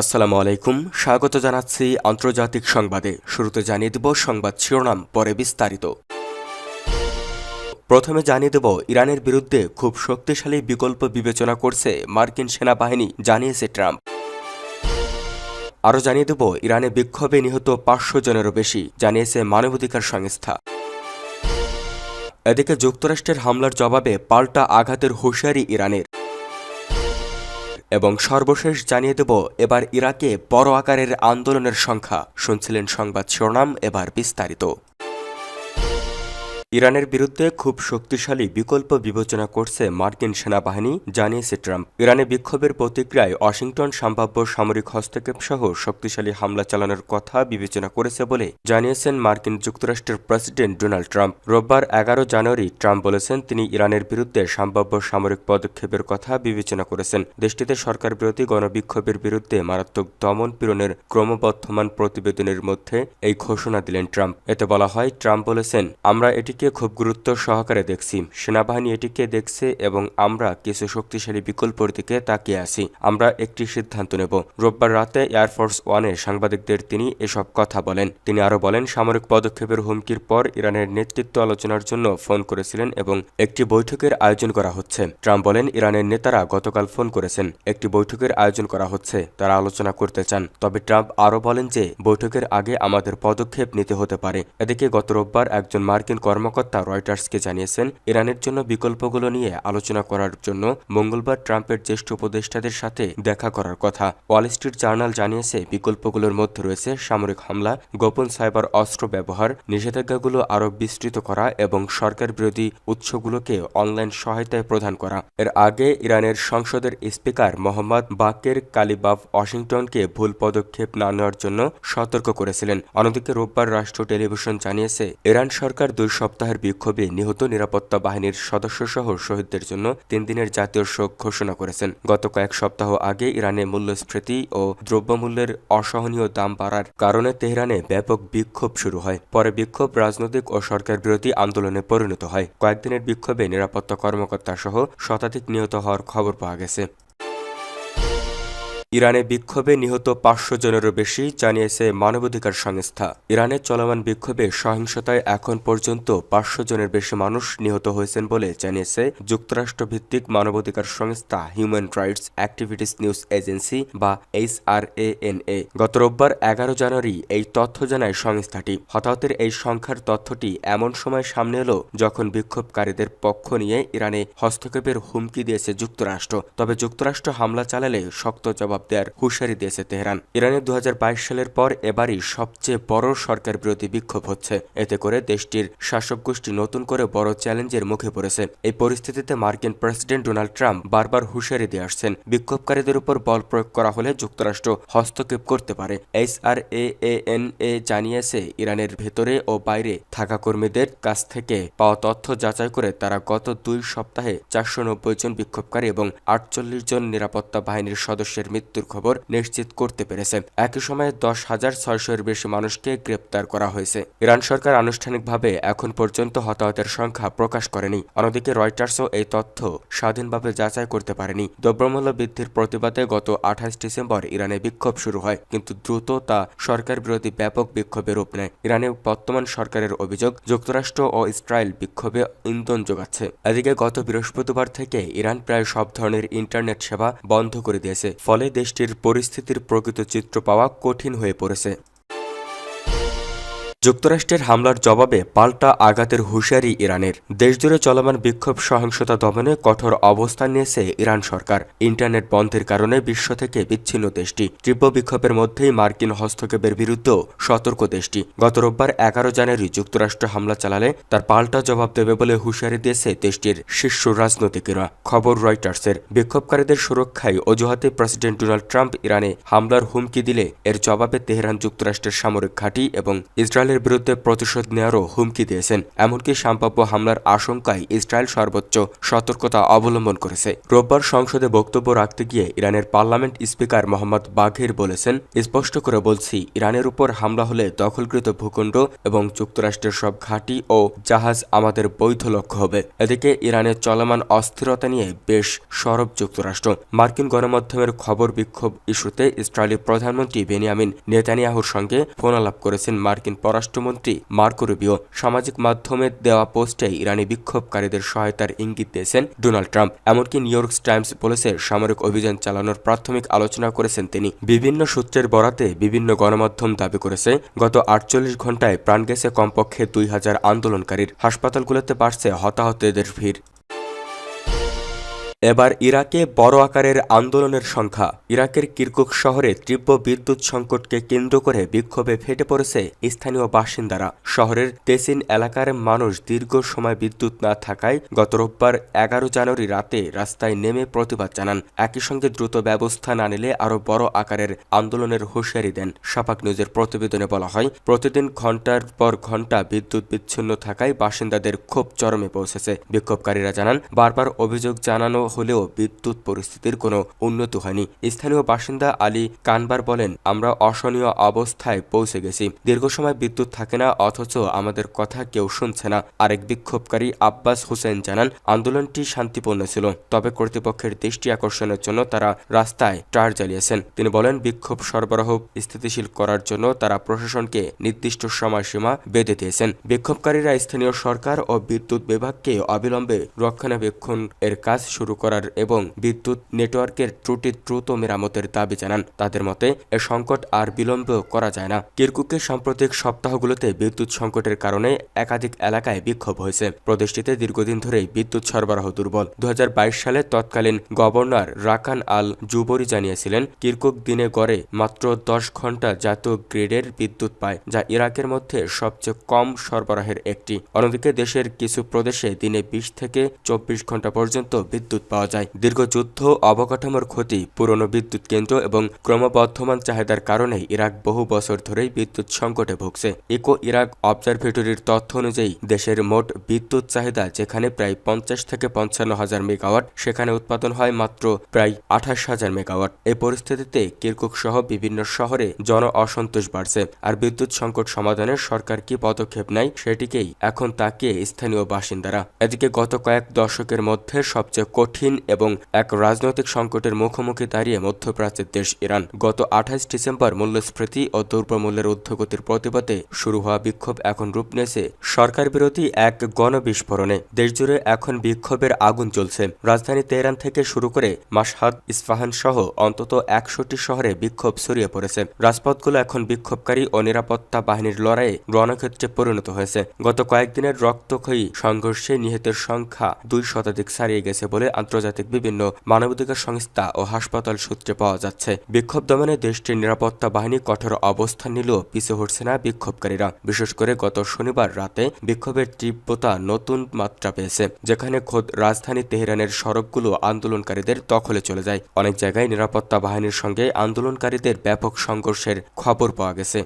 আসসালামু আলাইকুম। স্বাগত জানাচ্ছি আন্তর্জাতিক সংবাদে। শুরুতে জানিয়ে দেব সংবাদ শিরোনাম, পরে বিস্তারিত। প্রথমে জানিয়ে দেব, ইরানের বিরুদ্ধে খুব শক্তিশালী বিকল্প বিবেচনা করছে মার্কিন সেনাবাহিনী, জানিয়েছে ট্রাম্প। আরও জানিয়ে দেব, ইরানে বিক্ষোভে নিহত পাঁচশো জনেরও বেশি, জানিয়েছে মানবাধিকার সংস্থা। এদিকে যুক্তরাষ্ট্রের হামলার জবাবে পাল্টা আঘাতের হুঁশিয়ারি ইরানের। এবং সর্বশেষ জানিয়ে দেব, এবার ইরাকে বড় আকারের আন্দোলনের সংখ্যা। শুনছিলেন সংবাদ শিরোনাম, এবার বিস্তারিত। ইরানের বিরুদ্ধে খুব শক্তিশালী বিকল্প বিবেচনা করছে মার্কিন সেনাবাহিনী, জানিয়েছে ট্রাম্প। ইরানে বিক্ষোভের প্রতিক্রিয়ায় ওয়াশিংটন সম্ভাব্য সামরিক হস্তক্ষেপ সহ শক্তিশালী হামলা চালানোর কথা বিবেচনা করেছে বলে জানিয়েছেন মার্কিন যুক্তরাষ্ট্রের প্রেসিডেন্ট ডোনাল্ড ট্রাম্প। রোববার এগারো জানুয়ারি ট্রাম্প বলেছেন তিনি ইরানের বিরুদ্ধে সম্ভাব্য সামরিক পদক্ষেপের কথা বিবেচনা করেছেন। দেশটিতে সরকার বিরোধী গণবিক্ষোভের বিরুদ্ধে মারাত্মক দমন পীড়নের ক্রমবর্ধমান প্রতিবেদনের মধ্যে এই ঘোষণা দিলেন ট্রাম্প। এতে বলা হয়, ট্রাম্প বলেছেন, আমরা এটি এটিকে খুব গুরুত্ব সহকারে দেখছি। সেনাবাহিনী এটিকে দেখছে এবং আমরা কিছু শক্তিশালী বিকল্পর দিকে তাকিয়ে আছি। আমরা একটি সিদ্ধান্ত নেব। রোববার রাতে এয়ারফোর্স ওয়ানে সাংবাদিকদের তিনি এসব কথা বলেন। তিনি আরও বলেন, সামরিক পদক্ষেপের হুমকির পর ইরানের নেতৃত্ব আলোচনার জন্য ফোন করেছিলেন এবং একটি বৈঠকের আয়োজন করা হচ্ছে। ট্রাম্প বলেন, ইরানের নেতারা গতকাল ফোন করেছেন, একটি বৈঠকের আয়োজন করা হচ্ছে, তারা আলোচনা করতে চান। তবে ট্রাম্প আরও বলেন যে, বৈঠকের আগে আমাদের পদক্ষেপ নিতে হতে পারে। এদিকে গত রোববার একজন মার্কিন কর্ম কর্মকর্তা রয়টার্সকে জানিয়েছেন, ইরানের জন্য বিকল্পগুলো নিয়ে আলোচনা করার জন্য মঙ্গলবার ট্রাম্পের জ্যেষ্ঠ উপদেষ্টাদের সাথে দেখা করার কথা। ওয়াল স্ট্রিট জার্নাল জানিয়েছে, বিকল্পগুলোর মধ্যে রয়েছে সামরিক হামলা, গোপন সাইবার অস্ত্র ব্যবহার, নিষেধাজ্ঞাগুলো আরও বিস্তৃত করা এবং সরকার বিরোধী উৎসগুলোকে অনলাইন সহায়তায় প্রদান করা। এর আগে ইরানের সংসদের স্পিকার মোহাম্মদ বাকের কালিবাফ ওয়াশিংটনকে ভুল পদক্ষেপ না নেওয়ার জন্য সতর্ক করেছিলেন। অন্যদিকে রোববার রাষ্ট্র টেলিভিশন জানিয়েছে, ইরান সরকার দুই সপ্তাহ সপ্তাহের বিক্ষোভে নিহত নিরাপত্তা বাহিনীর সদস্যসহ শহীদদের জন্য তিন দিনের জাতীয় শোক ঘোষণা করেছেন। গত কয়েক সপ্তাহ আগে ইরানে মূল্যস্ফীতি ও দ্রব্যমূল্যের অসহনীয় দাম বাড়ার কারণে তেহরানে ব্যাপক বিক্ষোভ শুরু হয়। পরে বিক্ষোভ রাজনৈতিক ও সরকার বিরোধী আন্দোলনে পরিণত হয়। কয়েকদিনের বিক্ষোভে নিরাপত্তা কর্মকর্তা সহ শতাধিক নিহত হওয়ার খবর পাওয়া গেছে। ইরানে বিক্ষোভে নিহত পাঁচশো জনেরও বেশি জানিয়েছে মানবাধিকার সংস্থা। ইরানে চলমান বিক্ষোভে সহিংসতায় এখন পর্যন্ত পাঁচশো জনের বেশি মানুষ নিহত হয়েছেন বলে জানিয়েছে যুক্তরাষ্ট্র ভিত্তিক মানবাধিকার সংস্থা human rights activists news agency বা H R A N A. গত রোববার এগারো জানুয়ারি এই তথ্য জানায় সংস্থাটি। হতাহতের এই সংখ্যার তথ্যটি এমন সময় সামনে এলো যখন বিক্ষোভকারীদের পক্ষ নিয়ে ইরানে হস্তক্ষেপের হুমকি দিয়েছে যুক্তরাষ্ট্র। তবে যুক্তরাষ্ট্র হামলা চালালে শক্ত জবাব জবাব দেওয়ার হুঁশিয়ারি দিয়েছে তেহরান। ইরানের দু হাজার বাইশ সালের পর এবারই সবচেয়ে বড় সরকার বিরোধী বিক্ষোভ হচ্ছে। এতে করে দেশটির শাসক গোষ্ঠী নতুন করে বড় চ্যালেঞ্জের মুখে পড়েছে। এই পরিস্থিতিতে মার্কিন প্রেসিডেন্ট ডোনাল্ড ট্রাম্প বারবার হুঁশিয়ারি দিয়ে আসছেন। বিক্ষোভকারীদের উপর বল প্রয়োগ করা হলে যুক্তরাষ্ট্র হস্তক্ষেপ করতে পারে। এইচ আর এ এন এ জানিয়েছে, ইরানের ভেতরে ও বাইরে থাকা কর্মীদের কাছ থেকে পাওয়া তথ্য যাচাই করে তারা গত দুই সপ্তাহে চারশো নব্বই জন বিক্ষোভকারী এবং আটচল্লিশ জন নিরাপত্তা বাহিনীর সদস্যের মৃত্যু মৃত্যুর খবর নিশ্চিত করতে পেরেছে। একই সময়ে দশ হাজার ছয়শোর বেশি মানুষকে গ্রেপ্তার করা হয়েছে। ইরান সরকার আনুষ্ঠানিকভাবে এখন পর্যন্ত হতাহতের সংখ্যা প্রকাশ করেনি। অন্যদিকে রয়টার্সও এই তথ্য স্বাধীনভাবে যাচাই করতে পারেনি। দ্রব্যমূল্য বৃদ্ধির প্রতিবাদে গত আঠাশ ডিসেম্বর ইরানে বিক্ষোভ শুরু হয়, কিন্তু দ্রুত তা সরকার বিরোধী ব্যাপক বিক্ষোভে রূপ নেয়। ইরানে বর্তমান সরকারের অভিযোগ, যুক্তরাষ্ট্র ও ইসরায়েল বিক্ষোভে ইন্ধন যোগাচ্ছে। এদিকে গত বৃহস্পতিবার থেকে ইরান প্রায় সব ধরনের ইন্টারনেট সেবা বন্ধ করে দিয়েছে। ফলে দেশটির পরিস্থিতির প্রকৃত চিত্র পাওয়া কঠিন হয়ে পড়েছে। যুক্তরাষ্ট্রের হামলার জবাবে পাল্টা আঘাতের হুঁশিয়ারি ইরানের। দেশজুড়ে চলমান বিক্ষোভ সহিংসতা দমনে কঠোর অবস্থান নিয়েছে ইরান সরকার। ইন্টারনেট বন্ধের কারণে বিশ্ব থেকে বিচ্ছিন্ন দেশটি। তীব্র বিক্ষোভের মধ্যেই মার্কিন হস্তক্ষেপের বিরুদ্ধেও সতর্ক দেশটি। গত রোববার এগারো জানুয়ারি যুক্তরাষ্ট্র হামলা চালালে তার পাল্টা জবাব দেবে বলে হুঁশিয়ারি দিয়েছে দেশটির শীর্ষ রাজনৈতিকেরা। খবর রয়টার্সের। বিক্ষোভকারীদের সুরক্ষায় অজুহাতে প্রেসিডেন্ট ডোনাল্ড ট্রাম্প ইরানে হামলার হুমকি দিলে এর জবাবে তেহরান যুক্তরাষ্ট্রের সামরিক ঘাঁটি এবং ইসরায়েল ইসরায়েলের বিরুদ্ধে প্রতিশোধ নেওয়ারও হুমকি দিয়েছেন। এমনকি সম্ভাব্য হামলার আশঙ্কায় ইসরায়েল সর্বোচ্চ সতর্কতা অবলম্বন করেছে। রোববার সংসদে বক্তব্য রাখতে গিয়ে ইরানের পার্লামেন্ট স্পিকার মোহাম্মদ বাঘের বলেছেন, স্পষ্ট করে বলছি, ইরানের উপর হামলা হলে দখলকৃত ভূখণ্ড এবং যুক্তরাষ্ট্রের সব ঘাঁটি ও জাহাজ আমাদের বৈধ লক্ষ্য হবে। এদিকে ইরানের চলমান অস্থিরতা নিয়ে বেশ সরব যুক্তরাষ্ট্র। মার্কিন গণমাধ্যমের খবর বিক্ষোভ ইস্যুতে ইসরায়েলি প্রধানমন্ত্রী বেনিয়ামিন নেতানিয়াহুর সঙ্গে ফোন আলাপ করেছেন মার্কিন পররাষ্ট্রমন্ত্রী মার্কো রুবিও সামাজিক মাধ্যমে দেওয়া পোস্টে ইরানি বিক্ষোভকারীদের সহায়তার ইঙ্গিত দিয়েছেন ডোনাল্ড ট্রাম্প। এমনকি নিউ ইয়র্ক টাইমস বলেছে সামরিক অভিযান চালানোর প্রাথমিক আলোচনা করেছেন তিনি। বিভিন্ন সূত্রের বরাতে বিভিন্ন গণমাধ্যম দাবি করেছে, গত আটচল্লিশ ঘন্টায় প্রাণ গেছে কমপক্ষে দুই হাজার আন্দোলনকারীর। হাসপাতালগুলোতে বাড়ছে হতাহতদের ভিড়। এবার ইরাকে বড় আকারের আন্দোলনের সংখ্যা। ইরাকের কিরকুক শহরে তীব্র বিদ্যুৎ সংকটকে কেন্দ্র করে বিক্ষোভে ফেটে পড়েছে স্থানীয় বাসিন্দারা। শহরের তেসিন এলাকার মানুষ দীর্ঘ সময় বিদ্যুৎ না থাকায় গত রোববার এগারো জানুয়ারি রাতে রাস্তায় নেমে প্রতিবাদ জানান। একই সঙ্গে দ্রুত ব্যবস্থা না নিলে আরও বড় আকারের আন্দোলনের হুঁশিয়ারি দেন সাপাক নিউজের প্রতিবেদনে বলা হয়, প্রতিদিন ঘণ্টার পর ঘণ্টা বিদ্যুৎ বিচ্ছিন্ন থাকায় বাসিন্দাদের ক্ষোভ চরমে পৌঁছেছে। বিক্ষোভকারীরা জানান, বারবার অভিযোগ জানানো হলেও বিদ্যুৎ পরিস্থিতির কোনো উন্নতি হয়নি। স্থানীয় বাসিন্দা আলী কানবার বলেন, আমরা অসহনীয় অবস্থায় পৌঁছে গেছি। দীর্ঘ সময় বিদ্যুৎ থাকে না, অথচ আমাদের কথা কেউ শুনছে না। আরেক বিক্ষোভকারী আব্বাস হোসেন জানান, আন্দোলনটি শান্তিপূর্ণ ছিল, তবে কর্তৃপক্ষের দৃষ্টি আকর্ষণের জন্য তারা রাস্তায় টার জ্বালিয়েছেন। তিনি বলেন, বিক্ষোভ সরবরাহ স্থিতিশীল করার জন্য তারা প্রশাসনকে নির্দিষ্ট সময়সীমা বেঁধে দিয়েছেন। বিক্ষোভকারীরা স্থানীয় সরকার ও বিদ্যুৎ বিভাগকে অবিলম্বে রক্ষণাবেক্ষণ এর কাজ শুরু করার এবং বিদ্যুৎ নেটওয়ার্কের ত্রুটি দ্রুত মেরামতের দাবি জানান। তাদের মতে, এ সংকট আর বিলম্ব করা যায় না। কিরকুকে সাম্প্রতিক সপ্তাহগুলোতে বিদ্যুৎ সংকটের কারণে একাধিক এলাকায় বিক্ষোভ হয়েছে। প্রদেশটিতে দীর্ঘদিন ধরেই বিদ্যুৎ সরবরাহ দুর্বল। দু হাজার বাইশ সালে তৎকালীন গভর্নর রাকান আল জুবরি জানিয়েছিলেন, কিরকুক দিনে গড়ে মাত্র দশ ঘণ্টা জাতীয় গ্রিডের বিদ্যুৎ পায়, যা ইরাকের মধ্যে সবচেয়ে কম সরবরাহের একটি। অন্যদিকে দেশের কিছু প্রদেশে দিনে বিশ থেকে চব্বিশ ঘণ্টা পর্যন্ত বিদ্যুৎ পাওয়া যায়। দীর্ঘ যুদ্ধ অবকাঠামোর ক্ষতি, পুরনো বিদ্যুৎ কেন্দ্র এবং ক্রমবর্ধমান চাহিদার কারণে ইরাক বহু বছর ধরেই বিদ্যুৎ সংকটে ভুগছে। ইকো ইরাক অবজারভেটরির তথ্য অনুযায়ী, দেশের মোট বিদ্যুৎ চাহিদা, যেখানে প্রায় পঞ্চাশ থেকে পঞ্চান্ন হাজার মেগাওয়াট, সেখানে উৎপাদন হয় মাত্র প্রায় আঠাশ হাজার মেগাওয়াট। এই পরিস্থিতিতে কিরকুক সহ বিভিন্ন শহরে জন অসন্তোষ বাড়ছে। আর বিদ্যুৎ সংকট সমাধানে সরকার কি পদক্ষেপ নেয় সেটিকেই এখন তাকিয়ে স্থানীয় বাসিন্দারা। এদিকে গত কয়েক দশকের মধ্যে সবচেয়ে কঠিন এবং এক রাজনৈতিক সংকটের মুখোমুখি দাঁড়িয়ে মধ্যপ্রাচ্যের দেশ ইরান। গত আঠাশ ডিসেম্বর মূল্যস্ফীতি ও দ্রব্যমূল্যের ঊর্ধ্বগতির প্রতিবাদে শুরু হওয়া বিক্ষোভ এখন রূপ নিয়েছে সরকার বিরোধী এক গণবিস্ফোরণে। দেশজুড়ে এখন বিক্ষোভের আগুন চলছে রাজধানী তেহরান থেকে শুরু করে মাসহাদ ইস্পাহান সহ অন্তত একশোটি শহরে বিক্ষোভ ছড়িয়ে পড়েছে। রাজপথগুলো এখন বিক্ষোভকারী ও নিরাপত্তা বাহিনীর লড়াইয়ে রণক্ষেত্রে পরিণত হয়েছে। গত কয়েকদিনের রক্তক্ষয়ী সংঘর্ষে নিহতের সংখ্যা দুই শতাধিক ছাড়িয়ে গেছে বলে আন্তর্জাতিক বিভিন্ন মানবাধিকার সংস্থা ও হাসপাতাল সূত্রে পাওয়া যাচ্ছে, বিক্ষোভ দমনে দেশটির নিরাপত্তা বাহিনী কঠোর অবস্থান নিলেও পিছু হটছে না বিক্ষোভকারীরা। বিশেষ করে গত শনিবার রাতে বিক্ষোভের তীব্রতা নতুন মাত্রা পেয়েছে, যেখানে খোদ রাজধানী তেহরানের সড়কগুলো আন্দোলনকারীদের দখলে চলে যায়। অনেক জায়গায় নিরাপত্তা বাহিনীর সঙ্গে আন্দোলনকারীদের ব্যাপক সংঘর্ষের খবর পাওয়া গেছে।